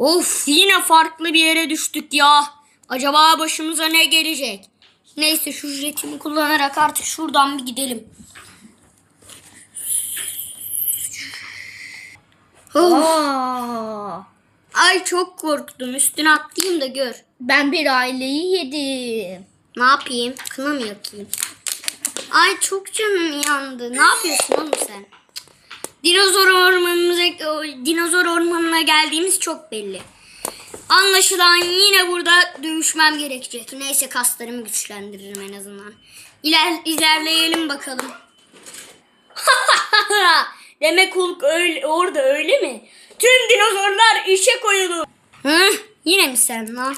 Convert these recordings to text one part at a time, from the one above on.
Of yine farklı bir yere düştük ya. Acaba başımıza ne gelecek? Neyse şu jetimi kullanarak artık şuradan bir gidelim. Aa, Ay çok korktum. Üstüne atlayayım da gör. ben bir aileyi yedim. Ne yapayım? Kına mı yakayım? Ay çok canım yandı. Ne yapıyorsun oğlum sen? Dinozor ormanımıza, dinozor ormanına geldiğimiz çok belli. Anlaşılan yine burada dövüşmem gerekecek. Neyse kaslarımı güçlendiririm en azından. İler, ilerleyelim bakalım. Demek Hulk öyle, orada öyle mi? Tüm dinozorlar işe koyulur. Hı? Yine mi sen lan?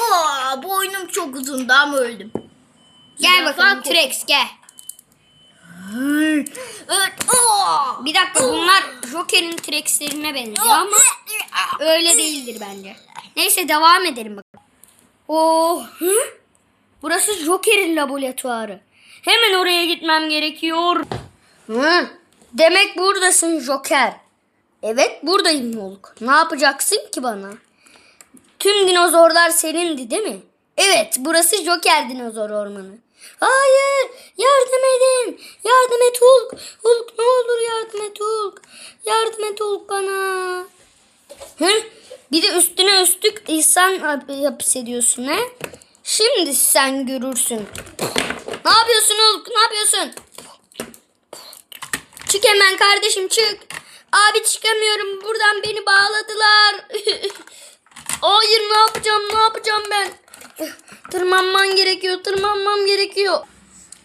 Aa, boynum çok uzun daha mı öldüm? Gel bakalım T-Rex gel. Bir dakika bunlar Joker'in T-Rex'lerine benziyor ama öyle değildir bence. Neyse devam edelim bakalım. Oh, hı? Burası Joker'in laboratuvarı. Hemen oraya gitmem gerekiyor. Hı? Demek buradasın Joker. Evet buradayım Hulk. Ne yapacaksın ki bana? Tüm dinozorlar senindi değil mi? Evet burası Joker dinozor ormanı. Hayır yardım edin. Yardım et Hulk. Hulk Yardım et Hulk bana. Hı? Bir de üstüne üstlük insan hap- hapsediyorsun he? Şimdi sen görürsün. Ne yapıyorsun Hulk? Ne yapıyorsun? Çık hemen kardeşim çık. Abi çıkamıyorum. Buradan beni bağladılar. Hayır ne yapacağım ne yapacağım ben? Tırmanman gerekiyor tırmanmam gerekiyor.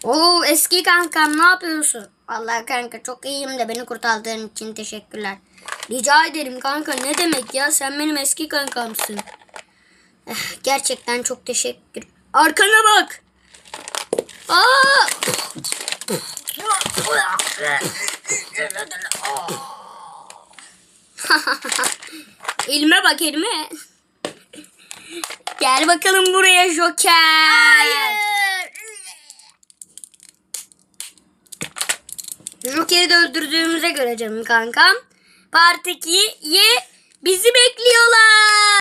Oo eski kankam ne yapıyorsun? Vallahi kanka çok iyiyim de beni kurtardığın için teşekkürler. Rica ederim kanka ne demek ya sen benim eski kankamsın. Eh, gerçekten çok teşekkür. Arkana bak. Aa! elime bak elime. Gel bakalım buraya Joker. Hayır. Joker'i de öldürdüğümüze göre canım kankam. Part 2'ye bizi bekliyorlar.